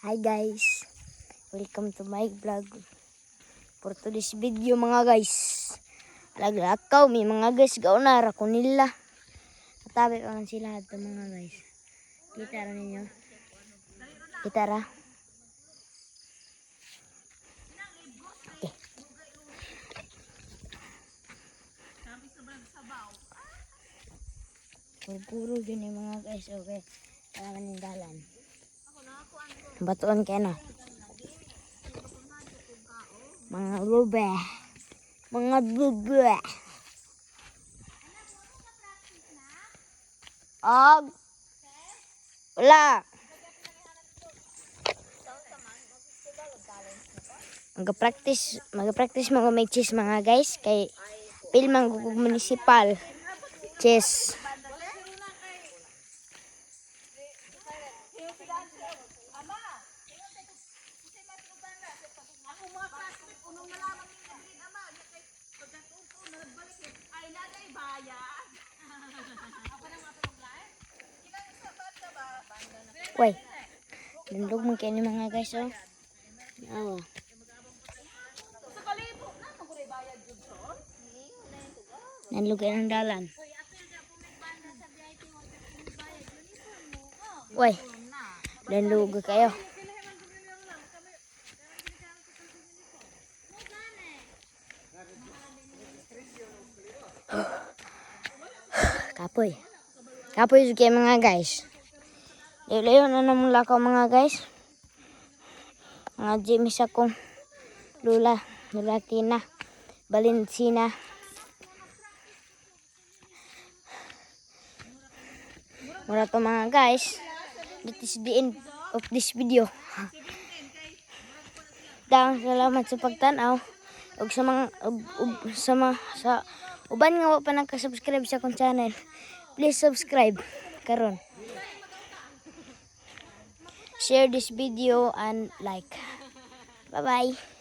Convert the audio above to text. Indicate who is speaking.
Speaker 1: Hi guys, welcome to my vlog. For today's video mga guys, alaglakaw may mga guys gaunara ko nila. Katabi pa man sila ito mga guys. Kita ra ninyo. Kita ra. Okay. Puro yun yung mga guys, okay. Para manindalan. Batuan kayo na. Mga bube. Mga bube. Og. Wala. Mag-practice, mag-practice mga may chess mga guys kay pilmang municipal. Chess. Uy. Nandog mo kayo mga guys, oh. Oo. Nandog kayo ng dalan. Uy. Nandog kayo. Kapoy. Kapoy kayo mga guys. Layo na naman lakaw mga guys. Mga Jimmy sa kong lula, lula Tina, Balencina. Mura to mga guys. That is the end of this video. Daang salamat sa pagtanaw. ug sa mga ug, sa mga sa uban nga wa pa nagka-subscribe sa akong channel. Please subscribe karon share this video and like. Bye-bye.